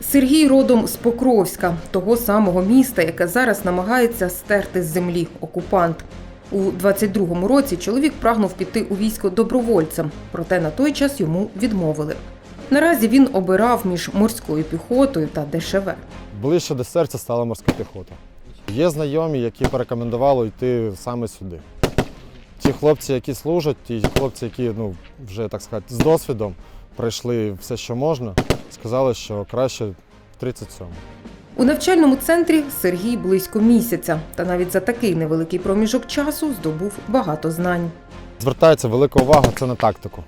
Сергій родом з Покровська, того самого міста, яке зараз намагається стерти з землі окупант. У 22-му році чоловік прагнув піти у військо добровольцем, проте на той час йому відмовили. Наразі він обирав між морською піхотою та ДШВ. Ближче до серця стала морська піхота. Є знайомі, які порекомендували йти саме сюди. Ті хлопці, які служать, ті хлопці, які ну, вже так сказати, з досвідом пройшли все, що можна, сказали, що краще 37. У навчальному центрі Сергій близько місяця, та навіть за такий невеликий проміжок часу здобув багато знань. Звертається велика увага це на тактику.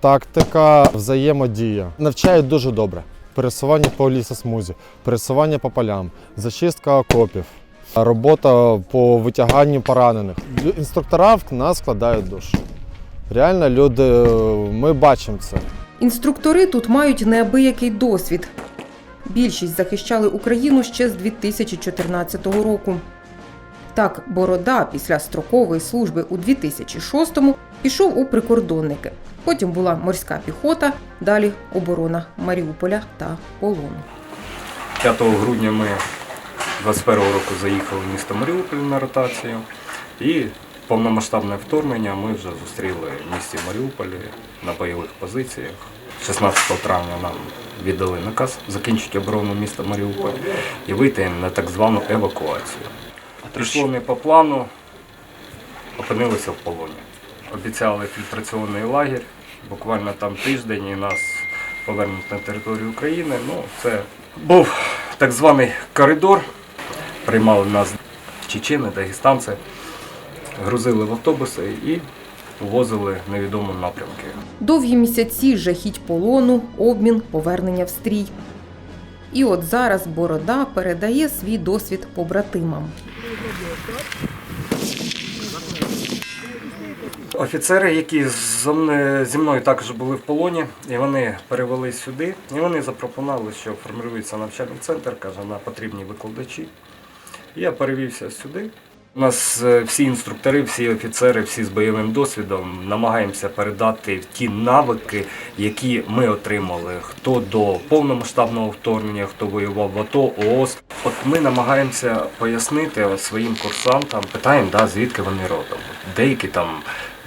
Тактика, взаємодія. Навчають дуже добре. Пересування по лісосмузі, пересування по полям, зачистка окопів, робота по витяганню поранених. Інструктора в нас складають душу. Реально, люди, ми бачимо це. Інструктори тут мають неабиякий досвід. Більшість захищали Україну ще з 2014 року. Так, Борода після строкової служби у 2006-му пішов у прикордонники. Потім була морська піхота, далі оборона Маріуполя та полону. 5 грудня ми 21 року заїхали в місто Маріуполь на ротацію. І повномасштабне вторгнення ми вже зустріли в місті Маріуполі на бойових позиціях. 16 травня нам віддали наказ закінчити оборону міста Маріуполь і вийти на так звану евакуацію. Прийшло не по плану, опинилися в полоні. Обіцяли фільтраційний лагерь, буквально там тиждень і нас повернуть на територію України. Ну, це був так званий коридор. Приймали нас чечени, дагестанці, грузили в автобуси і увозили в невідому напрямки. Довгі місяці жахіть полону, обмін, повернення в стрій. І от зараз Борода передає свій досвід побратимам. Офіцери, які мною- зі мною також були в полоні, і вони перевели сюди, і вони запропонували, що формирується навчальний центр, каже, на потрібні викладачі. Я перевівся сюди. У нас е, всі інструктори, всі офіцери, всі з бойовим досвідом намагаємося передати ті навики, які ми отримали. Хто до повномасштабного вторгнення, хто воював в АТО, ООС. От ми намагаємося пояснити своїм курсантам, питаємо, да, звідки вони родом. Деякі там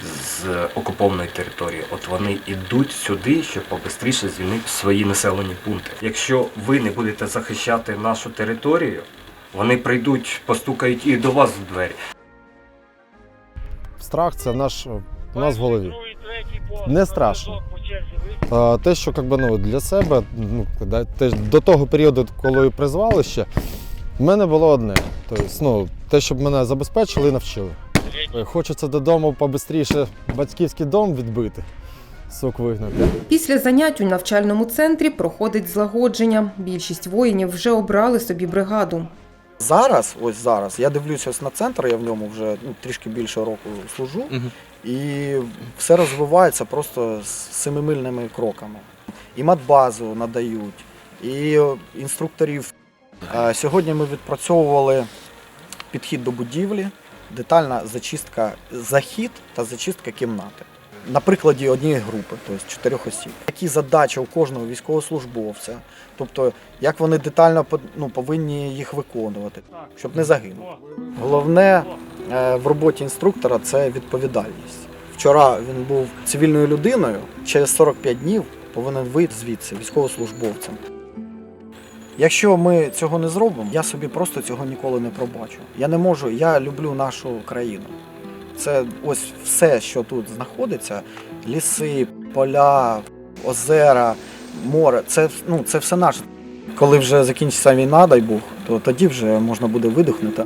з окупованої території. От вони йдуть сюди, щоб побистріше звільнити свої населені пункти. Якщо ви не будете захищати нашу територію, вони прийдуть, постукають і до вас в двері. Страх це наш, у нас в голові. Не страшно. А, Те, що как би, ну, для себе, ну, те, до того періоду, коли призвали ще, в мене було одне. Тобто, ну, те, щоб мене забезпечили і навчили. Е, Хочеться додому побистріше батьківський дом відбити, сук вигнати. Після занять у навчальному центрі проходить злагодження. Більшість воїнів вже обрали собі бригаду. Зараз, ось зараз, я дивлюся на центр, я в ньому вже ну, трішки більше року служу, і все розвивається просто з семимильними кроками. І матбазу надають, і інструкторів. Е, Сьогодні ми відпрацьовували підхід до будівлі, детальна зачистка, захід та зачистка кімнати. На прикладі однієї групи, тобто чотирьох осіб. Які задачі у кожного військовослужбовця, тобто як вони детально ну, повинні їх виконувати, щоб не загинути. Головне е, в роботі інструктора це відповідальність. Вчора він був цивільною людиною, через 45 днів повинен вийти звідси військовослужбовцем. Якщо ми цього не зробимо, я собі просто цього ніколи не пробачу. Я не можу, я люблю нашу країну. Це ось все, що тут знаходиться: ліси, поля, озера, море. Це, ну, це все наше. Коли вже закінчиться війна, дай Бог, то тоді вже можна буде видихнути.